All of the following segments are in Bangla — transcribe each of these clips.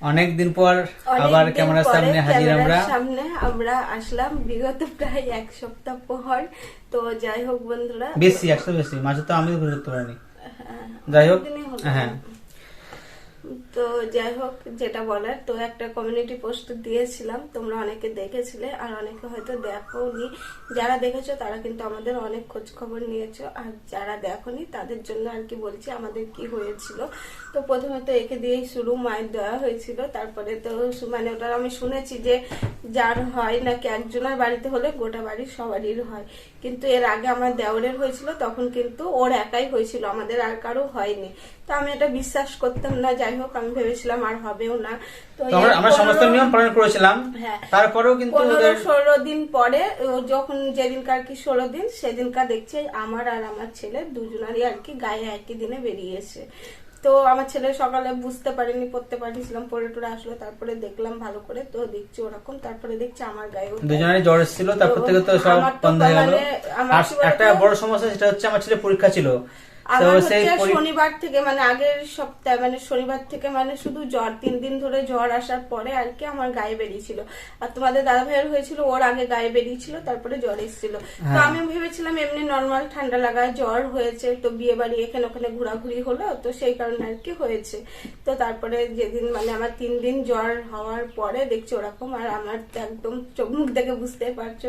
অনেক দিন পর আবার ক্যামেরার সামনে হাজির আমরা। সামনে আমরা আসলাম। বিগত প্রায় এক সপ্তাহ পর। তো যাই হোক বন্ধুরা বেশি একশো বেশি। মাঝে তো আমি ঘুরতে পারিনি হ্যাঁ, যাই হোক হ্যাঁ। তো যাই হোক, যেটা বলার, তো একটা কমিউনিটি পোস্ট দিয়েছিলাম, তোমরা অনেকে দেখেছিলে, আর অনেকে হয়তো দেখোনি। যারা দেখেছ, তারা কিন্তু আমাদের অনেক খোঁজ খবর নিয়েছো, আর যারা দেখোনি, তাদের জন্য আর কি বলছি, আমাদের কি হয়েছিল। তো প্রথমে তো একে দিয়েই শুরু, মায়ের দেওয়া হয়েছিল, তারপরে তো মানে ওটা আমি শুনেছি যে যার হয় নাকি একজনের বাড়িতে হলে গোটা বাড়ির সবারই হয়। কিন্তু এর আগে আমার দেওরের হয়েছিল তখন কিন্তু ওর একাই হয়েছিল আমাদের আর কারও হয়নি। তো আমি এটা বিশ্বাস করতাম না যাই হোক আমি ভেবেছিলাম আর হবেও না। তো আমরা সমস্ত নিয়ম পালন করেছিলাম। হ্যাঁ। তারপরেও কিন্তু পনেরো ষোলো দিন পরে যখন যেদিনকার কি ষোলো দিন সেদিনকার দেখছি আমার আর আমার ছেলে দুজনারই আর কি গায়ে একই দিনে বেরিয়েছে। তো আমার ছেলে সকালে বুঝতে পারিনি পড়তে পারিছিলাম পরে টরে আসলো তারপরে দেখলাম ভালো করে তো দেখছি ওরকম তারপরে দেখছি আমার গায়ে। দুজনেরই জ্বর এসেছিল তারপর থেকে তো সব বন্ধ হয়ে গেল আর একটা বড় সমস্যা সেটা হচ্ছে আমার ছেলে পরীক্ষা ছিল আমার হচ্ছে শনিবার থেকে মানে আগের সপ্তাহে মানে শনিবার থেকে মানে শুধু জ্বর তিন দিন ধরে জ্বর আসার পরে আর কি আমার গায়ে বেরিয়েছিল। আর তোমাদের দাদা ভাইয়ের হয়েছিল ওর আগে গায়ে বেরিয়েছিল তারপরে জ্বর এসেছিল। তো হ্যাঁ। আমি ভেবেছিলাম এমনি নর্মাল ঠান্ডা লাগায় জ্বর হয়েছে তো বিয়ে বাড়ি এখানে ওখানে ঘোরাঘুরি হলো তো সেই কারণে আর কি হয়েছে। তো তারপরে যেদিন মানে আমার তিন দিন জ্বর হওয়ার পরে দেখছি ওরকম আর আমার তো একদম চোখ মুখ দেখে বুঝতে পারছ।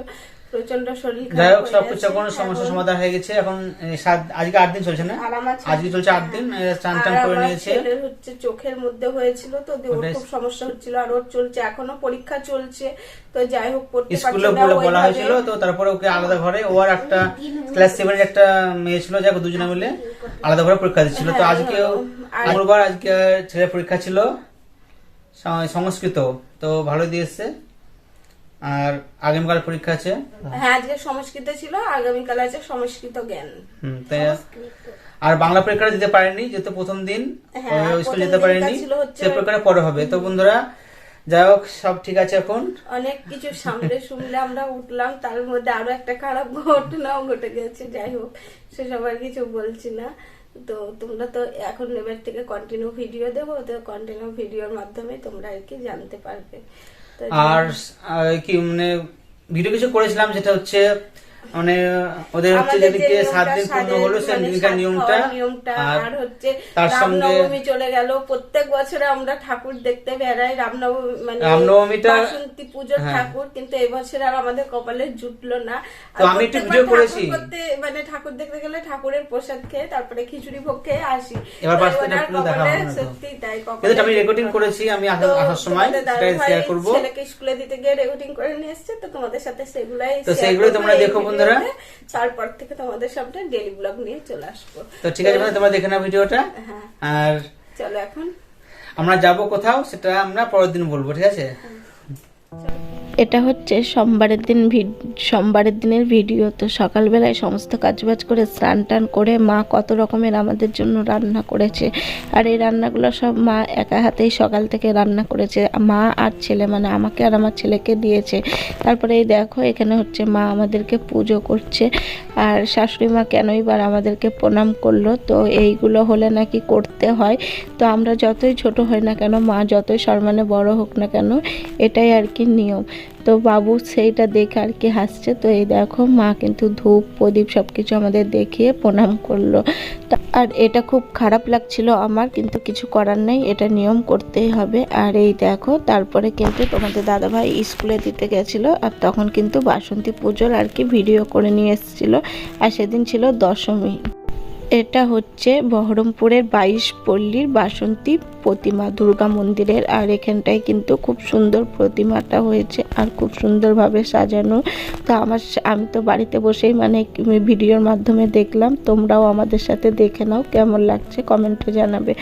প্রচণ্ড শরীর যাই হোক সবকিছু গেছে। সমস্যার সমাধান হয়ে গেছে। এখন সাত- আজকে আট দিন চলছে না? আর আমার ছেলে- আজকে চলছে আট দিন এ, চান করে নিয়েছে। হচ্ছে চোখের মধ্যে হয়েছিল তো ওর খুব সমস্যা হচ্ছিল আর ওর চলছে এখনও পরীক্ষা চলছে তো যাই হোক পড়তে স্কুলে বলে বলা হয়েছিল তো তারপরে ওকে আলাদা ঘরে ও আর একটা ক্লাস সেভেনের একটা মেয়ে ছিল যাকে দুজনে মিলে আলাদা ঘরে পরীক্ষা দিচ্ছিল। তো হ্যাঁ, আজকে মঙ্গলবার আজকে ছেলের পরীক্ষা ছিল। সংস্কৃত তো ভালো দিয়েছে। আর আগামীকাল পরীক্ষা আছে? হ্যাঁ আজকে সংস্কৃত ছিল আগামীকাল আছে সংস্কৃত জ্ঞান। তাই আর বাংলা পরীক্ষাটা দিতে পারেনি যেহেতু প্রথম দিন হ্যাঁ, স্কুল যেতে পারেনি সে পরীক্ষাটা পরে হবে। তো বন্ধুরা যাই হোক সব ঠিক আছে এখন? অনেক কিছু সামনে শুনলে আমরা উঠলাম তার মধ্যে আরও একটা খারাপ ঘটনাও ঘটে গেছে যাই হোক সে সবার কিছু বলছি না। তো তোমরা তো এখন এবার থেকে কন্টিনিউ ভিডিও দেবো তো কন্টিনিউ ভিডিওর মাধ্যমে তোমরা আর কি জানতে পারবে। আর কি মানে ভিডিও কিছু করেছিলাম যেটা হচ্ছে মানে ওদের হচ্ছে যেদিকে সাত দিন পূর্ণ হলো মানে সেদিনকার নিয়মটা আর হচ্ছে তার সঙ্গে রামনবমী চলে গেল। প্রত্যেক বছরে আমরা ঠাকুর দেখতে বেড়াই রামনবমী মানে রামনবমীটা- বাসন্তী পুজোর হ্যাঁ। ঠাকুর কিন্তু এবছর আর আমাদের কপালে জুটলো না। তো আমি একটু ভিডিও করেছি। করতে মানে ঠাকুর দেখতে গেলে ঠাকুরের প্রসাদ খেয়ে তারপরে খিচুড়ি ভোগ খেয়ে আসি। এবার তো বাস্তবে পুরো দেখা হবে সত্যি তাই কপালে আমি রেকর্ডিং করেছি আমি আসার সময় সেটা শেয়ার করব। ছেলেকে স্কুলে দিতে গিয়ে রেকর্ডিং করে নিয়ে এসছে তো তোমাদের সাথে সেগুলাই তো সেগুলোই তোমরা দেখো বন্ধুরা। তারপর থেকে তোমাদের সামনে ডেলি ব্লগ নিয়ে চলে আসব। তো ঠিক আছে তোমরা দেখে নাও ভিডিওটা। হ্যাঁ। আর চলো এখন। আমরা যাব কোথাও সেটা আমরা পরের দিন বলব ঠিক আছে? এটা হচ্ছে সোমবারের দিন সোমবারের দিনের ভিডিও। তো সকালবেলায় সমস্ত কাজবাজ করে স্নান টান করে মা কত রকমের আমাদের জন্য রান্না করেছে। আর এই রান্নাগুলো সব মা একা হাতেই সকাল থেকে রান্না করেছে। মা আর ছেলে মানে আমাকে আর আমার ছেলেকে দিয়েছে। তারপরে এই দেখো, এখানে হচ্ছে মা আমাদেরকে পুজো করছে। আর শাশুড়ি মা কেনই বার আমাদেরকে প্রণাম করল? তো এইগুলো হলে নাকি করতে হয়। তো আমরা যতই ছোট হই না কেন, মা যতই সম্মানে বড় হোক না কেন, এটাই আর কি নিয়ম। তো বাবু সেইটা দেখে আর কি হাসছে। তো এই দেখো, মা কিন্তু ধূপ, প্রদীপ সব কিছু আমাদের দেখিয়ে প্রণাম করল। আর এটা খুব খারাপ লাগছিল আমার, কিন্তু কিছু করার নেই, এটা নিয়ম করতেই হবে। আর এই দেখো, তারপরে কিন্তু তোমাদের দাদাভাই স্কুলে দিতে গেছিল, আর তখন কিন্তু বাসন্তী পুজোর আর কি ভিডিও করে নিয়ে এসেছিল। আর সেদিন ছিল দশমী। এটা হচ্ছে বহরমপুরের বাইশ পল্লীর বাসন্তী প্রতিমা, দুর্গা মন্দিরের। আর এখানটায় কিন্তু খুব সুন্দর প্রতিমাটা হয়েছে আর খুব সুন্দরভাবে সাজানো। তো আমার আমি তো বাড়িতে বসেই মানে ভিডিওর মাধ্যমে দেখলাম। তোমরাও আমাদের সাথে দেখে নাও কেমন লাগছে, কমেন্টে জানাবে।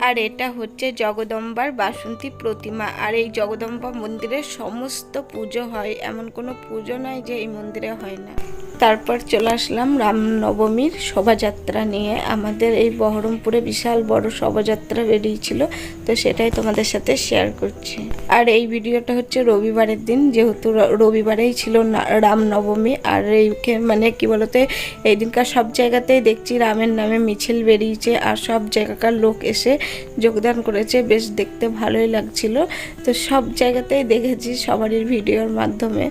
আর এটা হচ্ছে জগদম্বার বাসন্তী প্রতিমা। আর এই জগদম্বা মন্দিরে সমস্ত পুজো হয়। এমন কোনো পুজো নয় যে এই মন্দিরে হয় না। তারপর চলে আসলাম রামনবমীর শোভাযাত্রা নিয়ে। আমাদের এই বহরমপুরে বিশাল বড় শোভাযাত্রা বেরিয়েছিল তো সেটাই তোমাদের সাথে শেয়ার করছি। আর এই ভিডিওটা হচ্ছে রবিবারের দিন, যেহেতু রবিবারেই ছিল রামনবমী, আর এইকে মানে কি বলতে এই দিনকার সব জায়গাতেই দেখছি রামের নামে মিছিল বেরিয়েছে, আর সব জায়গাকার লোক এসে যোগদান করেছে, বেশ দেখতে ভালোই লাগছিল। তো সব জায়গাতেই দেখেছি সবারই ভিডিওর মাধ্যমে।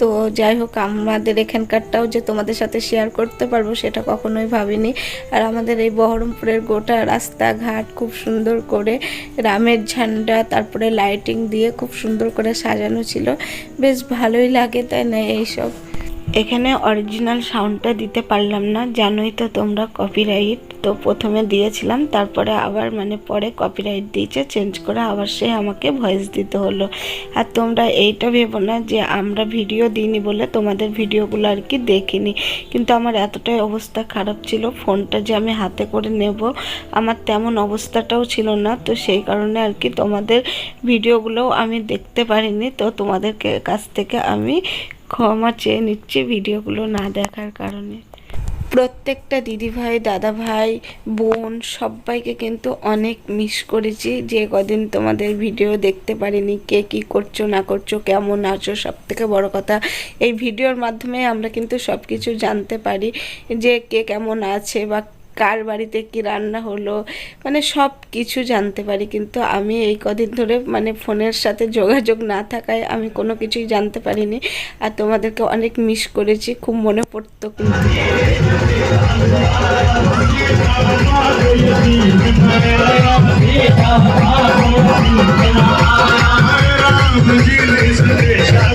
তো যাই হোক, আমাদের এখানকারটাও যে তোমাদের সাথে শেয়ার করতে পারব সেটা কখনোই ভাবিনি। আর আমাদের এই বহরমপুরের গোটা রাস্তাঘাট খুব সুন্দর করে রামের ঝান্ডা, তারপরে লাইটিং দিয়ে খুব সুন্দর করে সাজানো ছিল। বেশ ভালোই লাগে, তাই না, এইসব? এখানে অরিজিনাল সাউন্ডটা দিতে পারলাম না। জানোই তো তোমরা কপিরাইট তো প্রথমে দিয়েছিলাম, তারপরে আবার মানে পরে কপিরাইট দিয়েছে চেঞ্জ করে আবার সে আমাকে ভয়েস দিতে হলো। আর তোমরা এইটা ভেবো না যে আমরা ভিডিও দিইনি বলে তোমাদের ভিডিওগুলো আর কি দেখিনি। কিন্তু আমার এতটাই অবস্থা খারাপ ছিল ফোনটা যে আমি হাতে করে নেব, আমার তেমন অবস্থাটাও ছিল না। তো সেই কারণে আর কি তোমাদের ভিডিওগুলোও আমি দেখতে পারিনি। তো তোমাদের কে- কাছ থেকে আমি ক্ষমা চেয়ে নিচ্ছি ভিডিওগুলো না দেখার কারণে। প্রত্যেকটা দিদিভাই, দাদাভাই, বোন সবাইকে কিন্তু অনেক মিস করেছি যে কদিন তোমাদের ভিডিও দেখতে পারিনি, কে কি করছ, না করছ, কেমন আছো সব থেকে বড় কথা। এই ভিডিওর মাধ্যমে আমরা কিন্তু সব কিছু জানতে পারি যে কে কেমন আছে বা কার বাড়িতে কি রান্না হলো মানে সব কিছু জানতে পারি। কিন্তু আমি এই কদিন ধরে মানে ফোনের সাথে যোগাযোগ না থাকায় আমি কোনো কিছুই জানতে পারিনি। আর তোমাদেরকে অনেক মিস করেছি, খুব মনে পড়তো কিন্তু।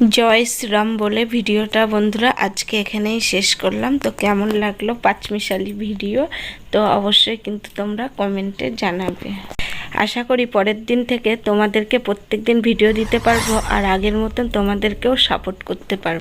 জয় শ্রীরাম বলে ভিডিওটা বন্ধুরা আজকে এখানেই শেষ করলাম। তো কেমন লাগল পাঁচমিশালি ভিডিও? তো অবশ্যই কিন্তু তোমরা কমেন্টে জানাবে। আশা করি পরের দিন থেকে তোমাদেরকে প্রত্যেক দিন ভিডিও দিতে পারব আর আগের মতন তোমাদেরকেও সাপোর্ট করতে পারব।